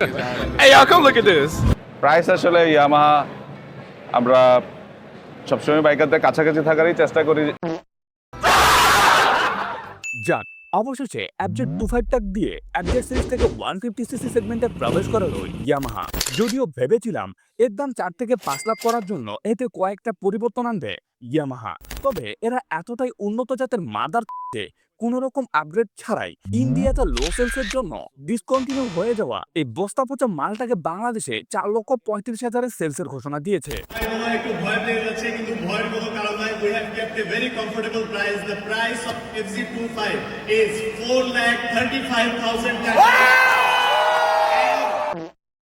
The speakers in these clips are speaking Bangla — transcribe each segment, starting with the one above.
Hey, y'all, come look at this. Price আসলে ইয়ামাহা আমরা সবসময় বাইকারদের কাছাকাছি থাকারই চেষ্টা করি। যাক অবশেষে অ্যাবজেট টু ফাইভ টাক দিয়ে অ্যাবজেট সিরিজ থেকে ওয়ান ফিফটি সিসি সেগমেন্টে প্রবেশ করালো ইয়ামাহা যদিও ভেবেছিলাম এর দাম চার থেকে পাঁচ লাখ করার জন্য এতে কয়েকটা পরিবর্তন আনবে ইয়ামাহা তবে এরা এতটাই উন্নত জাতের মাদার কোন রকম আপগ্রেড ছাড়াই ইন্ডিয়াতে লো সেলসের জন্য ডিসকন্টিনিউ হয়ে যাওয়া এই বস্তা পচা মালটাকে বাংলাদেশে চার লক্ষ পঁয়ত্রিশ হাজারের সেলসের ঘোষণা দিয়েছে। তাই একটু ভয় পেয়ে যাচ্ছে কিন্তু ভয়ের কোনো কারণ নাই। We have kept a very comfortable price the price of FZ25 is 4 lakh 35000 টাকা।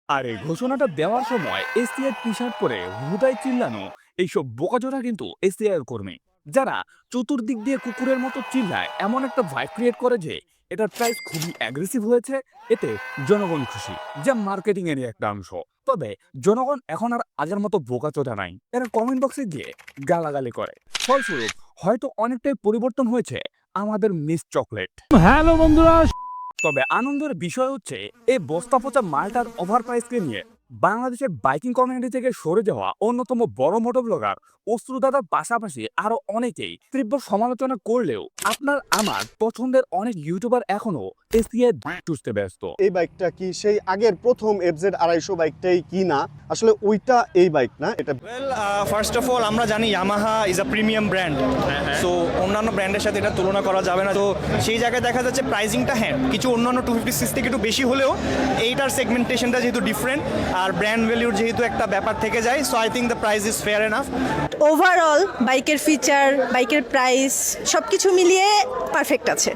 আর এই ঘোষণাটা দেওয়ার সময় এসটিআই টি শার্ট পরে হুদাই চিল্লানো এইসব বোকাজোড়া কিন্তু এসটিআই কর্মী। যারা চতুর্দিক দিয়ে কুকুরের মতো চিল্লায় এমন একটা ভাইব ক্রিয়েট করে যে এটার প্রাইস খুবই অ্যাগ্রেসিভ হয়েছে এতে জনগণ খুশি যা মার্কেটিং এরই একটা অংশ। তবে জনগণ এখন আর আগের মতো বোকাচোদা নাই এরা কমেন্ট বক্সে গিয়ে গালাগালি করে। ফলস্বরূপ হয়তো অনেকটাই পরিবর্তন হয়েছে আমাদের মিস চকলেট হ্যালো বন্ধুরা তবে আনন্দের বিষয় হচ্ছে এই বস্তা পচা মালটার ওভার প্রাইসকে নিয়ে বাংলাদেশের বাইকিং কমিউনিটি থেকে সরে যাওয়া অন্যতম বড় মোটর ব্লগার অশ্রুদাদার পাশাপাশি আরও অনেকেই তীব্র সমালোচনা করলেও আপনার, আমার পছন্দের অনেক ইউটিউবার এখনও এসিএ চুষতে ব্যস্ত। এই বাইকটা কি সেই আগের প্রথম এফজেড আড়াইশো বাইকটাই কি না? আসলে ওইটা এই বাইক না এটা ওয়েল ফার্স্ট অফ অল আমরা জানি Yamaha is a premium brand so অন্যান্য ব্র্যান্ডের সাথে এটা তুলনা করা যাবে না। তো সেই জায়গায় দেখা যাচ্ছে প্রাইজিংটা হ্যাঁ কিছু অন্যান্য টু ফিফটি সিক্স থেকে একটু বেশি হলেও এইটার সেগমেন্টেশনটা যেহেতু ডিফারেন্ট আর ব্র্যান্ড ভ্যালিউর যেহেতু একটা ব্যাপার থেকে যায় so I think the price is fair enough overall বাইকের ফিচার বাইকের প্রাইস সব কিছু মিলিয়ে পারফেক্ট আছে।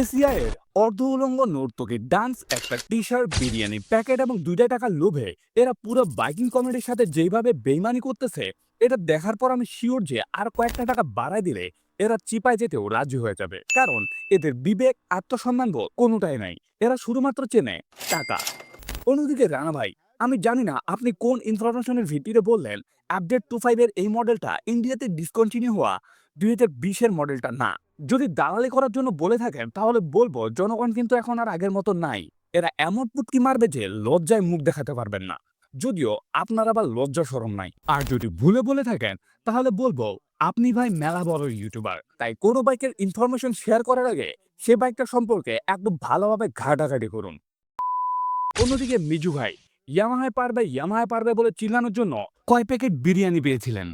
এসিআই এর অর্ধ উলঙ্গ নর্তকী ডান্স, একটা টি শার্ট বিরিয়ানি প্যাকেট এবং দুইটা টাকা লোভে। এরা পুরো বাইকিং কমিটির সাথে যেভাবে বেইমানি করতেছে, এটা দেখার পর আমি শিওর যে আর কয়েকটা টাকা বাড়ায় দিলে এরা চিপায় যেতেও রাজি হয়ে যাবে। কারণ এদের বিবেক, আত্মসম্মান বোধ কোনোটাই নাই। এরা শুধুমাত্র চেনে টাকা। অন্যদিকে রানা ভাই আমি জানি না আপনি কোন ইনফরমেশনের ভিত্তিতে বললেন আপডেট টু ফাইভের এই মডেলটা ইন্ডিয়াতে ডিসকন্টিনিউ হওয়া, দুই হাজার বিশের মডেলটা না। যদি দালালি করার জন্য বলে থাকেন, তাহলে বলব জনগণ কিন্তু এখন আর আগের মতো নাই। এরা এমন পুটকি মারবে যে লজ্জায় মুখ দেখাতে পারবেন না। যদিও আপনার আবার লজ্জা সরম নাই। আর যদি ভুলে বলে থাকেন, তাহলে বলব আপনি ভাই মেলা বড় ইউটিউবার তাই কোনো বাইকের ইনফরমেশন শেয়ার করার আগে সে বাইকটা সম্পর্কে একদম ভালোভাবে ঘাটাঘাটি করুন। অন্যদিকে মিজু ভাই ইয়ামাহায় পারবে ইয়ামাহায় পারবে বলে চিল্লানোর জন্য কয় প্যাকেট বিরিয়ানি পেয়েছিলেন?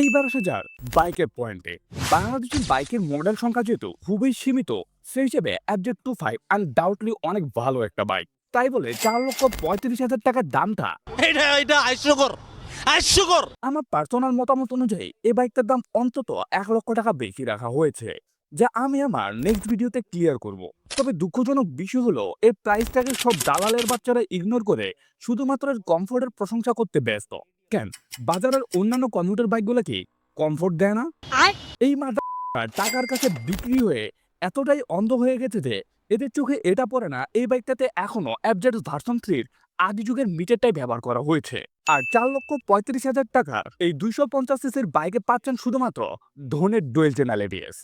এইবার আসা যার বাইকের পয়েন্টে বাংলাদেশের বাইকের মডেল সংখ্যা যেহেতু খুবই সীমিত সেই হিসেবে অ্যাবজেট টু ফাইভ অ্যান্ড আনডাউটলি অনেক ভালো একটা বাইক তাই বলে চার লক্ষ পঁয়ত্রিশ হাজার টাকার দামটা এটা এটা হাস্যকর হাস্যকর। আমার পার্সোনাল মতামত অনুযায়ী এই বাইকটার দাম অন্তত এক লক্ষ টাকা বেশি রাখা হয়েছে। যা আমি আমার নেক্সট ভিডিওতে ক্লিয়ার করব। তবে দুঃখজনক বিষয় হলো এর প্রাইসটাকে সব দালালের বাচ্চারা ইগনোর করে শুধুমাত্র এর কমফোর্টের প্রশংসা করতে ব্যস্ত। কেন? বাজারের অন্যান্য কম্পিউটার বাইকগুলো কি কমফোর্ট দেয় না? এই মাথা টাকার কাছে বিক্রি হয়ে এতটাই অন্ধ হয়ে গেছে যে এদের চোখে এটা পড়ে না এই বাইকটাতে এখনও অ্যাবজেট ভার্সন থ্রির আদি যুগের মিটারটাই ব্যবহার করা হয়েছে। আর চার লক্ষ পঁয়ত্রিশ হাজার টাকার এই দুইশো পঞ্চাশ সিসির বাইকে পাচ্ছেন শুধুমাত্র ধনের ডোয়েল এবিএস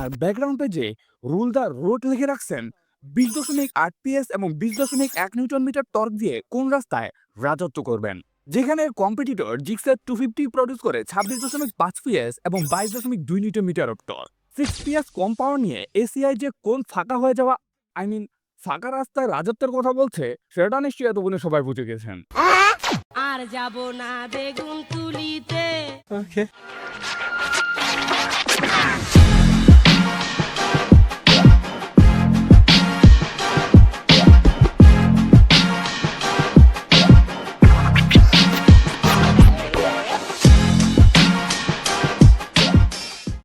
আর ব্যাকগ্রাউন্ড পেজে রুল দ্য রোড লিখে রাখছেন বিশ দশমিক আট পিএস এবং বিশ দশমিক এক নিউটন মিটার টর্ক দিয়ে কোন রাস্তায় রাজত্ব করবেন? যেখানে কম্পিটিটর জিক্সের টু ফিফটি প্রডিউস করে ছাব্বিশ দশমিক পাঁচ পিএস এবং বাইশ দশমিক দুই newton metre of torque six P S com power নিয়ে এসিআই যে কোন ফাঁকা হয়ে যাওয়া আই মিন ফাঁকা রাস্তায় রাজত্বের কথা বলছে সেটা নিশ্চয়ই এতক্ষণে সবাই বুঝে গেছেন। আর যাব না বেগুন তুলিতে।